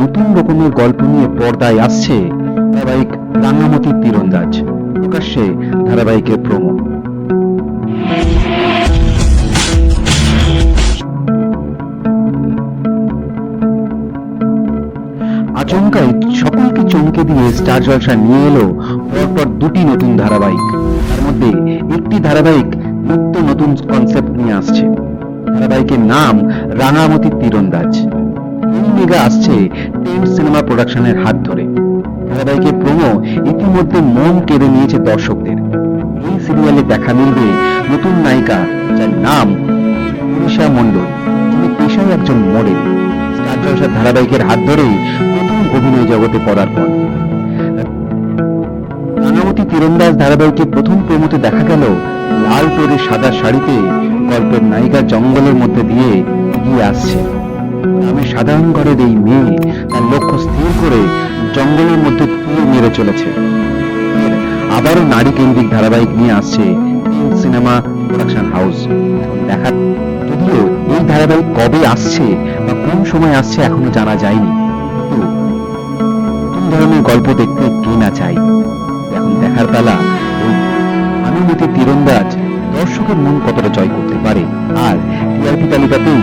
নতুন রকমের গল্প নিয়ে পর্দায় আসছে ধারাবাহিক রাঙামতির তীরন্দাজ। প্রকাশ্যে ধারাবাহিকের প্রমো। আচমকাই সকলকে চমকে দিয়ে স্টার জলসা নিয়ে এলো পরপর দুটি নতুন ধারাবাহিক। তার মধ্যে একটি ধারাবাহিক নিত্য নতুন কনসেপ্ট নিয়ে আসছে। ধারাবাহিকের নাম রাঙামতি তীরন্দাজ। মেগা আসছে টেন্ট সিনেমা প্রোডাকশনের হাত ধরে। ধারাবাহিকের প্রোমো ইতিমধ্যে মন কেড়ে নিয়েছে দর্শকদের। এই সিরিয়ালে দেখা মিলবে নতুন নায়িকা যার নাম মনীষা মণ্ডল, যিনি পেশায় একজন মডেল স্টার জলসার ধারাবাহিকের হাত ধরেই প্রথম অভিনয় জগতে পদার্পণ। রাঙামতি তীরন্দাজ ধারাবাহিকের প্রথম প্রমোতে দেখা গেল লাল পরে সাদা শাড়িতে গল্পের নায়িকা জঙ্গলের মধ্যে দিয়ে এগিয়ে আসছে। সাধারণ ঘরের এই মেয়ে, তার লক্ষ্য স্থির করে জঙ্গলের মধ্যে তীর মেরে চলেছে। আবারও নারী কেন্দ্রিক ধারাবাহিক নিয়ে আসছে সিনেমা প্রোডাকশন হাউস দেখা যদিও এই ধারাবাহিক কবে আসছে বা কোন সময় আসছে এখনও জানা যায়নি। নতুন ধরনের গল্প দেখতে কে না চাই এখন দেখার পালা আনুমতি তীরন্দাজ দর্শকের মন কতটা জয় করতে পারে? আর টিআরপি তালিকাতেই